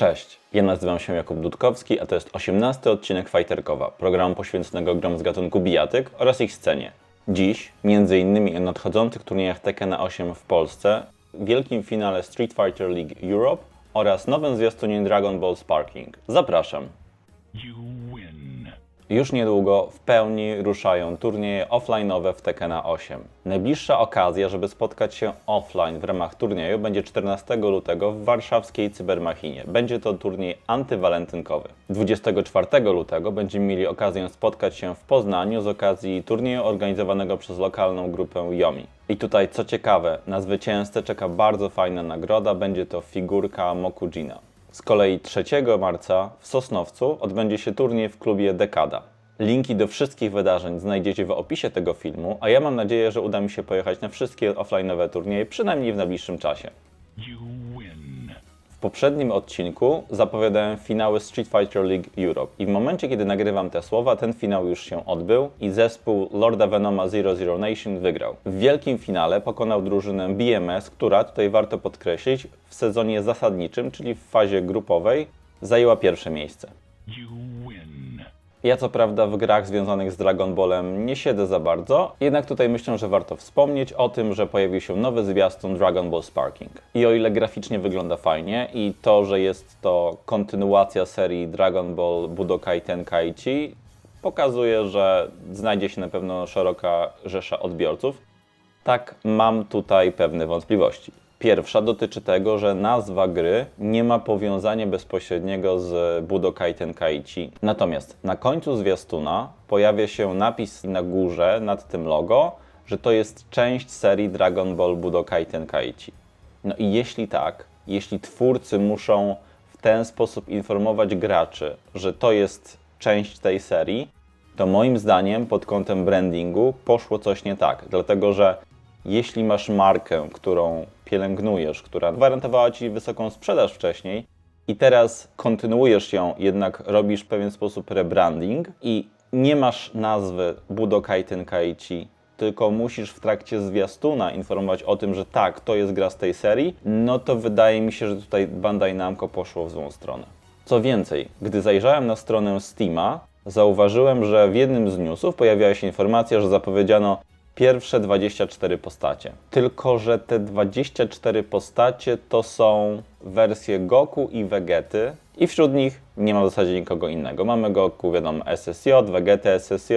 Cześć, ja nazywam się Jakub Dudkowski, a to jest 18 odcinek Fighterkowa, programu poświęconego grom z gatunku bijatyk oraz ich scenie. Dziś, innymi o nadchodzących turniejach Tekken 8 w Polsce, wielkim finale Street Fighter League Europe oraz nowym zwiastunie Dragon Ball Sparking. Zapraszam! You win. Już niedługo w pełni ruszają turnieje offline'owe w Tekkena 8. Najbliższa okazja, żeby spotkać się offline w ramach turnieju będzie 14 lutego w warszawskiej Cybermachinie. Będzie to turniej antywalentynkowy. 24 lutego będziemy mieli okazję spotkać się w Poznaniu z okazji turnieju organizowanego przez lokalną grupę Yomi. I tutaj co ciekawe, na zwycięzcę czeka bardzo fajna nagroda, będzie to figurka Mokujina. Z kolei 3 marca w Sosnowcu odbędzie się turniej w klubie Dekada. Linki do wszystkich wydarzeń znajdziecie w opisie tego filmu, a ja mam nadzieję, że uda mi się pojechać na wszystkie offline'owe turnieje, przynajmniej w najbliższym czasie. W poprzednim odcinku zapowiadałem finały Street Fighter League Europe i w momencie, kiedy nagrywam te słowa, ten finał już się odbył i zespół Lorda Venoma Zero Zero Nation wygrał. W wielkim finale pokonał drużynę BMS, która, tutaj warto podkreślić, w sezonie zasadniczym, czyli w fazie grupowej, zajęła pierwsze miejsce. Ja co prawda w grach związanych z Dragon Ballem nie siedzę za bardzo, jednak tutaj myślę, że warto wspomnieć o tym, że pojawił się nowy zwiastun Dragon Ball Sparking. I o ile graficznie wygląda fajnie i to, że jest to kontynuacja serii Dragon Ball Budokai Tenkaichi, pokazuje, że znajdzie się na pewno szeroka rzesza odbiorców, tak mam tutaj pewne wątpliwości. Pierwsza dotyczy tego, że nazwa gry nie ma powiązania bezpośredniego z Budokai Tenkaichi. Natomiast na końcu zwiastuna pojawia się napis na górze nad tym logo, że to jest część serii Dragon Ball Budokai Tenkaichi. No i jeśli tak, jeśli twórcy muszą w ten sposób informować graczy, że to jest część tej serii, to moim zdaniem pod kątem brandingu poszło coś nie tak. Dlatego, że jeśli masz markę, którą pielęgnujesz, która gwarantowała ci wysoką sprzedaż wcześniej i teraz kontynuujesz ją, jednak robisz w pewien sposób rebranding i nie masz nazwy Budokai Tenkaichi, tylko musisz w trakcie zwiastuna informować o tym, że tak, to jest gra z tej serii, no to wydaje mi się, że tutaj Bandai Namco poszło w złą stronę. Co więcej, gdy zajrzałem na stronę Steama, zauważyłem, że w jednym z newsów pojawiała się informacja, że zapowiedziano pierwsze 24 postacie. Tylko, że te 24 postacie to są wersje Goku i Vegety i wśród nich nie ma w zasadzie nikogo innego. Mamy Goku, wiadomo, SSJ, Vegetę SSJ,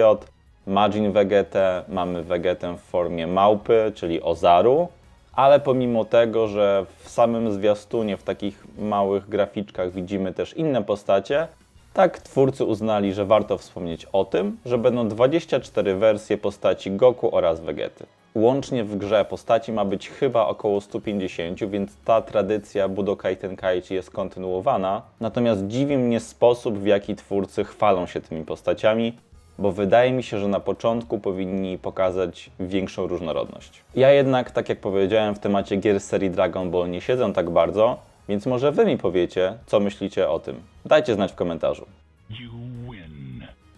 Majin Vegetę, mamy Vegetę w formie małpy, czyli Ozaru, ale pomimo tego, że w samym zwiastunie, w takich małych graficzkach widzimy też inne postacie, tak twórcy uznali, że warto wspomnieć o tym, że będą 24 wersje postaci Goku oraz Vegety. Łącznie w grze postaci ma być chyba około 150, więc ta tradycja Budokai Tenkaichi jest kontynuowana. Natomiast dziwi mnie sposób, w jaki twórcy chwalą się tymi postaciami, bo wydaje mi się, że na początku powinni pokazać większą różnorodność. Ja jednak, tak jak powiedziałem, w temacie gier serii Dragon Ball nie siedzę tak bardzo, więc może wy mi powiecie, co myślicie o tym. Dajcie znać w komentarzu.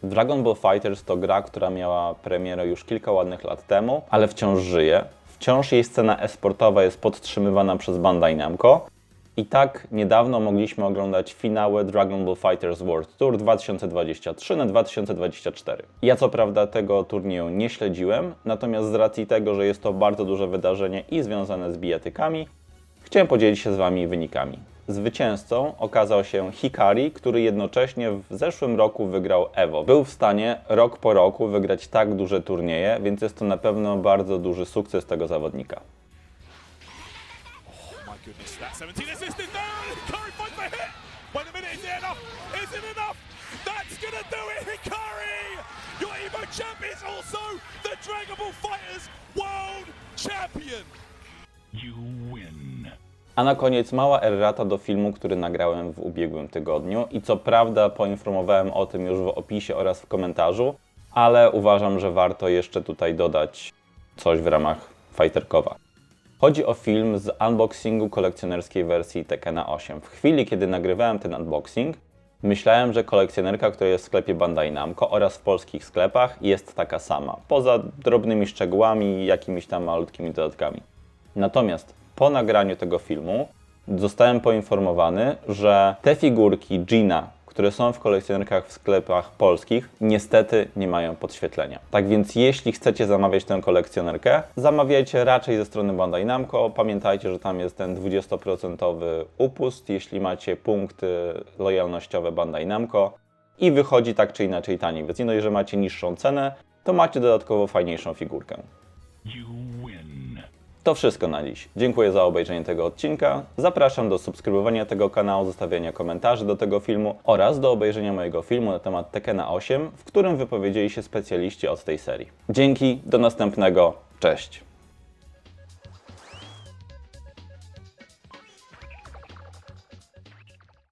Dragon Ball Fighters to gra, która miała premierę już kilka ładnych lat temu, ale wciąż żyje. Wciąż jej scena esportowa jest podtrzymywana przez Bandai Namco. I tak niedawno mogliśmy oglądać finały Dragon Ball Fighters World Tour 2023 na 2024. Ja co prawda tego turnieju nie śledziłem, natomiast z racji tego, że jest to bardzo duże wydarzenie i związane z bijatykami, chciałem podzielić się z Wami wynikami. Zwycięzcą okazał się Hikari, który jednocześnie w zeszłym roku wygrał Evo. Był w stanie rok po roku wygrać tak duże turnieje, więc jest to na pewno bardzo duży sukces tego zawodnika. My goodness, that 17 assist is there. Hikari finds the hit. Wait a minute, is it enough? Is it enough? That's gonna do it, Hikari! Your Evo champ also the Dragon Ball Fighters World Champion! A na koniec mała errata do filmu, który nagrałem w ubiegłym tygodniu i co prawda poinformowałem o tym już w opisie oraz w komentarzu, ale uważam, że warto jeszcze tutaj dodać coś w ramach Fighterkowa. Chodzi o film z unboxingu kolekcjonerskiej wersji Tekkena 8. W chwili, kiedy nagrywałem ten unboxing, myślałem, że kolekcjonerka, która jest w sklepie Bandai Namco oraz w polskich sklepach jest taka sama, poza drobnymi szczegółami i jakimiś tam malutkimi dodatkami. Natomiast po nagraniu tego filmu zostałem poinformowany, że te figurki Gina, które są w kolekcjonerkach w sklepach polskich, niestety nie mają podświetlenia. Tak więc jeśli chcecie zamawiać tę kolekcjonerkę, zamawiajcie raczej ze strony Bandai Namco. Pamiętajcie, że tam jest ten 20% upust, jeśli macie punkty lojalnościowe Bandai Namco i wychodzi tak czy inaczej taniej. Więc nie dość, że macie niższą cenę, to macie dodatkowo fajniejszą figurkę. To wszystko na dziś. Dziękuję za obejrzenie tego odcinka. Zapraszam do subskrybowania tego kanału, zostawiania komentarzy do tego filmu oraz do obejrzenia mojego filmu na temat Tekena 8, w którym wypowiedzieli się specjaliści od tej serii. Dzięki, do następnego. Cześć.